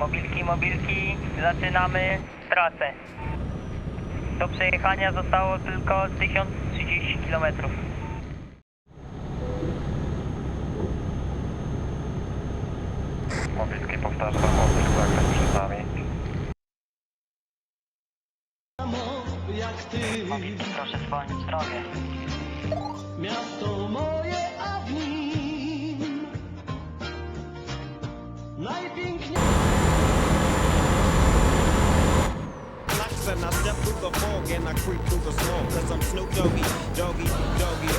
Mobilki, mobilki, zaczynamy trasę. Do przejechania zostało tylko 1030 km. Mobilki powtarzam, mobilk zakręt przed nami. Mobilki proszę zwolnić drogę. Miasto moje, a w nim Najpiękniejsze step through the fog and I creep through the smoke Cause I'm Snoop Doggy, Doggy, Doggy